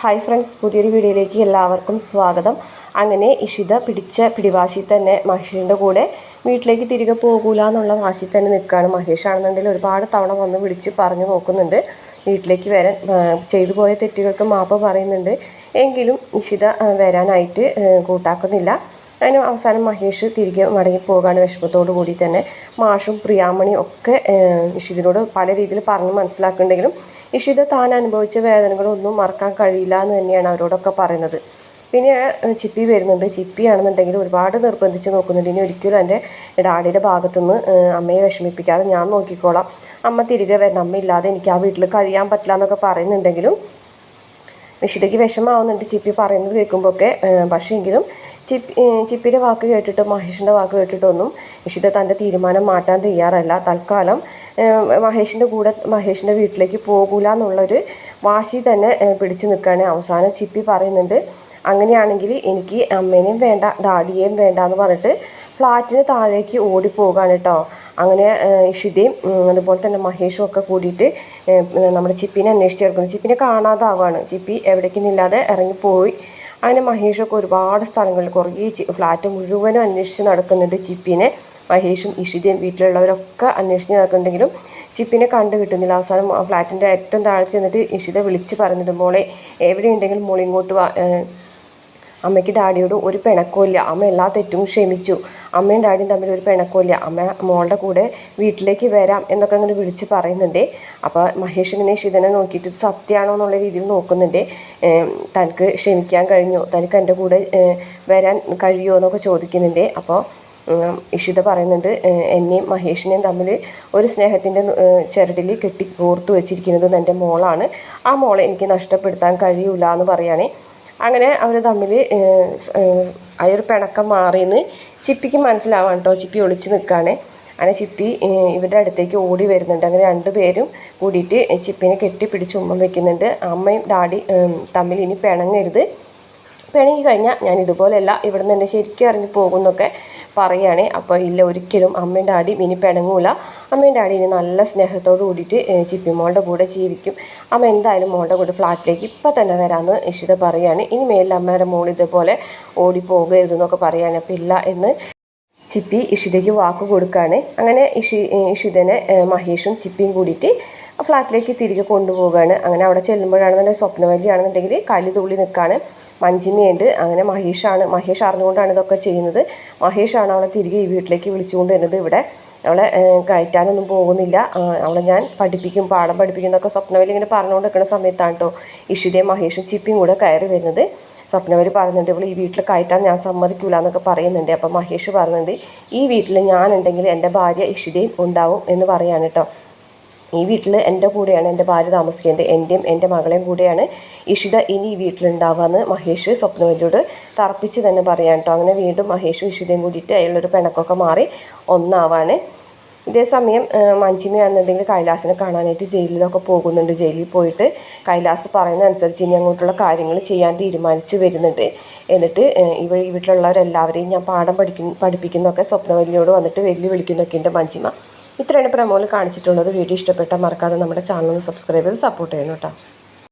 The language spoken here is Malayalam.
ഹായ് ഫ്രണ്ട്സ് പുതിയൊരു വീഡിയോയിലേക്ക് എല്ലാവർക്കും സ്വാഗതം. അങ്ങനെ ഇഷിത പിടിച്ച പിടിവാശി തന്നെ മഹേഷിന്റെ കൂടെ വീട്ടിലേക്ക് തിരികെ പോകൂല എന്നുള്ള വാശി തന്നെ നിൽക്കുകയാണ്. മഹേഷ് ആണെന്നുണ്ടെങ്കിൽ ഒരുപാട് തവണ വന്ന് വിളിച്ച് പറഞ്ഞു നോക്കുന്നുണ്ട്. വീട്ടിലേക്ക് വരാൻ ചെയ്തു പോയ തെറ്റുകൾക്ക് മാപ്പ് പറയുന്നുണ്ട്. എങ്കിലും ഇഷിത വരാനായിട്ട് കൂട്ടാക്കുന്നില്ല. അതിന് അവസാനം മഹേഷ് തിരികെ മടങ്ങി പോകാണ് വിഷമത്തോടു കൂടി തന്നെ. മാഷും പ്രിയാമണിയും ഒക്കെ ഇഷിതിനോട് പല രീതിയിൽ പറഞ്ഞ് മനസ്സിലാക്കുന്നുണ്ടെങ്കിലും ഇഷിത താൻ അനുഭവിച്ച വേദനകളൊന്നും മറക്കാൻ കഴിയില്ല എന്ന് തന്നെയാണ് അവരോടൊക്കെ പറയുന്നത്. പിന്നെ ചിപ്പി വരുന്നുണ്ട്. ചിപ്പി ആണെന്നുണ്ടെങ്കിൽ ഒരുപാട് നിർബന്ധിച്ച് നോക്കുന്നുണ്ട്. ഇനി ഒരിക്കലും എന്റെ ഡാഡിയുടെ ഭാഗത്തുനിന്ന് അമ്മയെ വിഷമിപ്പിക്കാതെ ഞാൻ നോക്കിക്കോളാം. അമ്മ തിരികെ വരണം. അമ്മ ഇല്ലാതെ എനിക്ക് ആ വീട്ടിൽ കഴിയാൻ പറ്റില്ല എന്നൊക്കെ പറയുന്നുണ്ടെങ്കിലും നിഷിതയ്ക്ക് വിഷമാവുന്നുണ്ട് ചിപ്പി പറയുന്നത് കേൾക്കുമ്പോഴൊക്കെ പക്ഷേ എങ്കിലും ചിപ്പി ചിപ്പിയുടെ വാക്ക് കേട്ടിട്ട് മഹേഷിന്റെ വാക്ക് കേട്ടിട്ടൊന്നും നിഷിത തന്റെ തീരുമാനം മാറ്റാൻ തയ്യാറല്ല. തൽക്കാലം മഹേഷിന്റെ കൂടെ മഹേഷിന്റെ വീട്ടിലേക്ക് പോകൂല എന്നുള്ളൊരു വാശി തന്നെ പിടിച്ചു നിൽക്കുകയാണ് അവസാനം ചിപ്പി പറയുന്നുണ്ട്. അങ്ങനെയാണെങ്കിൽ എനിക്ക് അമ്മേനെയും വേണ്ട ഡാഡിയെയും വേണ്ട എന്ന് പറഞ്ഞിട്ട് ഫ്ലാറ്റിന് താഴേക്ക് ഓടിപ്പോകാണ് കേട്ടോ അങ്ങനെ ഇഷിതയും അതുപോലെ തന്നെ മഹേഷും ഒക്കെ കൂടിയിട്ട് നമ്മുടെ ചിപ്പിനെ അന്വേഷിച്ച് കിടക്കുന്നു ചിപ്പിനെ കാണാതാവാണ്. ചിപ്പി എവിടേക്കുന്നില്ലാതെ ഇറങ്ങിപ്പോയി. അങ്ങനെ മഹേഷൊക്കെ ഒരുപാട് സ്ഥലങ്ങളിൽ കുറേ ഫ്ലാറ്റ് മുഴുവനും അന്വേഷിച്ച് നടക്കുന്നുണ്ട് ചിപ്പിനെ. മഹേഷും ഇഷിതയും വീട്ടിലുള്ളവരൊക്കെ അന്വേഷിച്ച് നടക്കുന്നുണ്ടെങ്കിലും ചിപ്പിനെ കണ്ടു കിട്ടുന്നില്ല. അവസാനം ഫ്ലാറ്റിന്റെ ഏറ്റവും താഴെ ചെന്നിട്ട് ഇഷിത വിളിച്ച് പറഞ്ഞിട്ട് മോളെ എവിടെയുണ്ടെങ്കിലും മോളിങ്ങോട്ട് വാ. അമ്മയ്ക്ക് ഡാഡിയോട് ഒരു പിണക്കമില്ല അമ്മ എല്ലാ തെറ്റും ക്ഷമിച്ചു. അമ്മയും ഡാഡിയും തമ്മിൽ ഒരു പിണക്കമില്ല അമ്മ മോളുടെ കൂടെ വീട്ടിലേക്ക് വരാം എന്നൊക്കെ അങ്ങനെ വിളിച്ച് പറയുന്നുണ്ട്. അപ്പോൾ മഹേഷ് ഇങ്ങനെ ഇതിനെ നോക്കിയിട്ട് സത്യമാണോ എന്നുള്ള രീതിയിൽ നോക്കുന്നുണ്ട്. തനിക്ക് ക്ഷമിക്കാൻ കഴിഞ്ഞു? തനിക്ക് എന്റെ കൂടെ വരാൻ കഴിയുമോ എന്നൊക്കെ ചോദിക്കുന്നുണ്ട്. അപ്പോൾ ഇഷിത പറയുന്നുണ്ട് എന്നെയും മഹേഷിനെയും തമ്മിൽ ഒരു സ്നേഹത്തിന്റെ ചരടിൽ കെട്ടി കോർത്തു വെച്ചിരിക്കുന്നത് എന്റെ മോളാണ്. ആ മോളെ എനിക്ക് നഷ്ടപ്പെടുത്താൻ കഴിയില്ല എന്ന് പറയുകയാണേ അങ്ങനെ അവർ തമ്മിൽ ആ ഒരു പിണക്കം മാറിയെന്ന് ചിപ്പിക്ക് മനസ്സിലാവാൻ കേട്ടോ ചിപ്പി ഒളിച്ച് നിൽക്കുകയാണ് അങ്ങനെ ചിപ്പി ഇവരുടെ അടുത്തേക്ക് ഓടി വരുന്നുണ്ട്. അങ്ങനെ രണ്ടുപേരും കൂടിയിട്ട് ചിപ്പിനെ കെട്ടിപ്പിടിച്ച് ഉമ്മ വെക്കുന്നുണ്ട്. അമ്മയും ഡാഡി തമ്മിൽ ഇനി പിണങ്ങരുത്. പിണങ്ങി കഴിഞ്ഞാൽ ഞാൻ ഇതുപോലെയല്ല ഇവിടെ നിന്ന് തന്നെ ശരിക്കും അറിഞ്ഞു പോകുന്നൊക്കെ പറയുകയാണേ അപ്പോൾ ഇല്ല ഒരിക്കലും അമ്മയും അടി ഇനി പിണങ്ങൂല. അമ്മയും ഡാഡി ഇനി നല്ല സ്നേഹത്തോട് കൂടിയിട്ട് ചിപ്പി മോളുടെ കൂടെ ജീവിക്കും. അമ്മ എന്തായാലും മോളുടെ കൂടെ ഫ്ലാറ്റിലേക്ക് ഇപ്പം തന്നെ വരാമെന്ന് ഇഷിത പറയുകയാണ് ഇനി മേലിൽ അമ്മയുടെ മോൾ ഇതുപോലെ ഓടിപ്പോകരുതെന്നൊക്കെ പറയുകയാണ് അപ്പം ഇല്ല എന്ന് ചിപ്പി ഇഷിതയ്ക്ക് വാക്ക് കൊടുക്കുകയാണ് അങ്ങനെ ഇഷി ഇഷിതനെ മഹേഷും ചിപ്പിയും കൂടിയിട്ട് ഫ്ലാറ്റിലേക്ക് തിരികെ കൊണ്ടുപോവുകയാണ്. അങ്ങനെ അവിടെ ചെല്ലുമ്പോഴാണെന്നുണ്ടെങ്കിൽ സ്വപ്നവല്ലിയാണെന്നുണ്ടെങ്കിൽ കലി തുള്ളി നിൽക്കുകയാണ് മഞ്ജിമയുണ്ട് അങ്ങനെ മഹേഷാണ്. മഹേഷ് അറിഞ്ഞുകൊണ്ടാണ് ഇതൊക്കെ ചെയ്യുന്നത്. മഹേഷാണ് അവളെ തിരികെ ഈ വീട്ടിലേക്ക് വിളിച്ചുകൊണ്ട് വരുന്നത് ഇവിടെ. അവളെ കയറ്റാനൊന്നും പോകുന്നില്ല. അവളെ ഞാൻ പഠിപ്പിക്കും പാഠം പഠിപ്പിക്കും എന്നൊക്കെ സ്വപ്നവലി ഇങ്ങനെ പറഞ്ഞുകൊണ്ട് നിൽക്കുന്ന സമയത്താണ് കേട്ടോ ഇഷിതയും മഹേഷും ചിപ്പിയും കൂടെ കയറി വരുന്നത്. സ്വപ്നവലി പറയുന്നുണ്ട് ഇവൾ ഈ വീട്ടിൽ കയറ്റാൻ ഞാൻ സമ്മതിക്കില്ല എന്നൊക്കെ പറയുന്നുണ്ട്. അപ്പം മഹേഷ് പറയുന്നുണ്ട് ഈ വീട്ടിൽ ഞാനുണ്ടെങ്കിൽ എന്റെ ഭാര്യ ഇഷിതയും ഉണ്ടാവും എന്ന് പറയാണ് കേട്ടോ. ഈ വീട്ടിൽ എന്റെ കൂടെയാണ് എന്റെ ഭാര്യ താമസിക്കേണ്ടത് എന്റെയും എന്റെ മകളെയും കൂടെയാണ് ഇഷിത ഇനി ഈ വീട്ടിലുണ്ടാവുക എന്ന് മഹേഷ് സ്വപ്നവല്ലിയോട് തറപ്പിച്ച് തന്നെ പറയാൻ കേട്ടോ. അങ്ങനെ വീണ്ടും മഹേഷും ഇഷിതയും കൂടിയിട്ട് അയാളൊരു പിണക്കൊക്കെ മാറി ഒന്നാവാണ്. ഇതേ സമയം മഞ്ചിമയാണെന്നുണ്ടെങ്കിൽ കൈലാസിനെ കാണാനായിട്ട് ജയിലിലൊക്കെ പോകുന്നുണ്ട്. ജയിലിൽ പോയിട്ട് കൈലാസ് പറയുന്ന അനുസരിച്ച് ഇനി അങ്ങോട്ടുള്ള കാര്യങ്ങൾ ചെയ്യാൻ തീരുമാനിച്ച് വരുന്നുണ്ട്. എന്നിട്ട് ഇവ വീട്ടിലുള്ളവരെല്ലാവരെയും ഞാൻ പാഠം പഠിക്കും പഠിപ്പിക്കുന്നൊക്കെ സ്വപ്നവല്ലിയോട് വന്നിട്ട് വെല്ലുവിളിക്കുന്നൊക്കെ ഉണ്ട് മഞ്ചിമ ഇത്രയാണ് പ്രമോയിൽ കാണിച്ചിട്ടുള്ളത്. വീഡിയോ ഇഷ്ടപ്പെട്ടാൽ മറക്കാതെ നമ്മുടെ ചാനൽ സബ്സ്ക്രൈബ് ചെയ്ത് സപ്പോർട്ട് ചെയ്യണം കേട്ടോ.